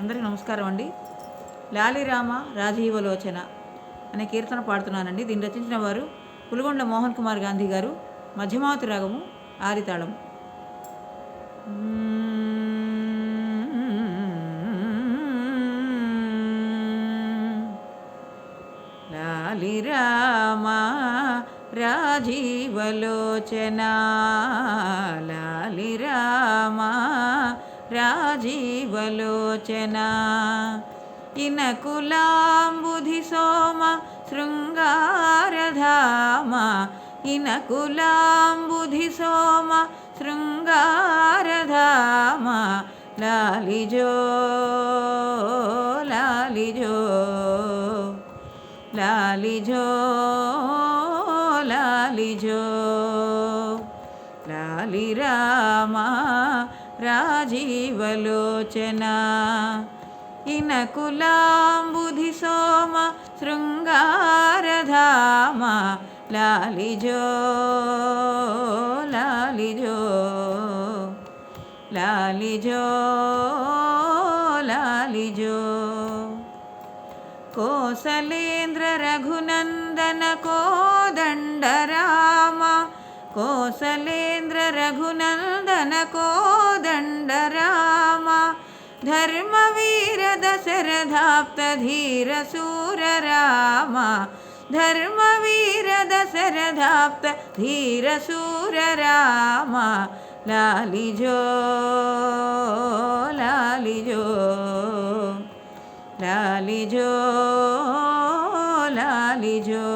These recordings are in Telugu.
అందరికీ నమస్కారం అండి. లాలిరామ రాజీవలోచన అనే కీర్తన పాడుతున్నానండి. దీన్ని రచించిన వారు పులిగొండ మోహన్ కుమార్ గాంధీ గారు. మధ్యమావతి రాగము ఆరితాళము లాలిరామ రాజీవలోచన లాలిరామా రాజీవలోచన. ఇనకులాంబుధి సోమ శృంగారధామ. ఇనకులాంబుధి సోమ శృంగారధామ. లాలిజో లాలిజో లాలిజో లాలిజో. లాలి రామా రాజీవలోచన. ఇనకులాంబుధి సోమ శృంగారధామ లాలిజో లాలిజో లాలిజో లాలిజో. కోసలేంద్ర రఘునందన కోదండ రామ కోసలేంద్ర రఘునందన కోదండరామ ధర్మవీర దశరథాప్తధీర సూరరామ ధర్మవీర దశరథాప్త ధీర సూరరామ లాలిజో లాలిజో లాలిజో లాలిజో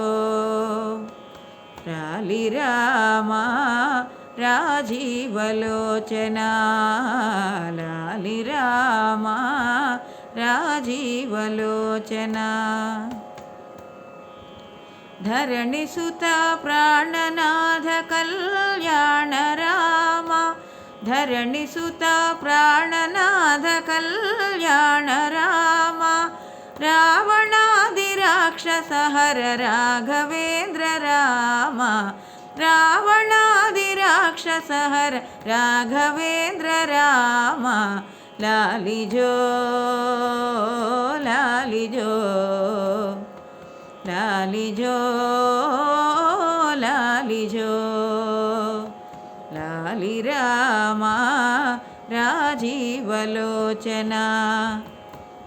లాలి రామా राजीवलोचनालालि राम राजीवलोचना। धरणिसुता प्राणनाथकल्याणराम धरणिसुता प्राणनाथकल्याणराम रावणादिराक्षसहर राघवेन्द्र राम रावणा राक्षसहर राघवेन्द्र राम। लालिजो लालिजो लालिजो लालिजो। लाली राम राजीवलोचना।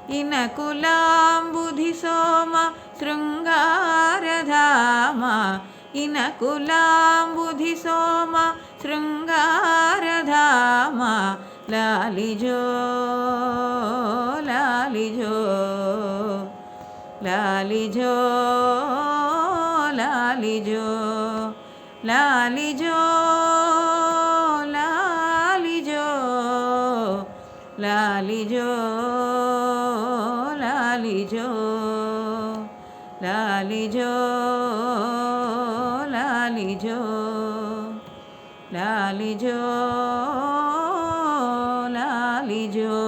इ सोम शृङ्गारधाम। इन सोम ശൃംഗാരധാമ ലാലിജോ ലാലിജോ ലാലിജോ ലാലിജോ ലാലിജോ ലാലിജോ ലാലിജോ ലാലിജോ ലാലിജോ ലാലിജോ লালি জো লালি জো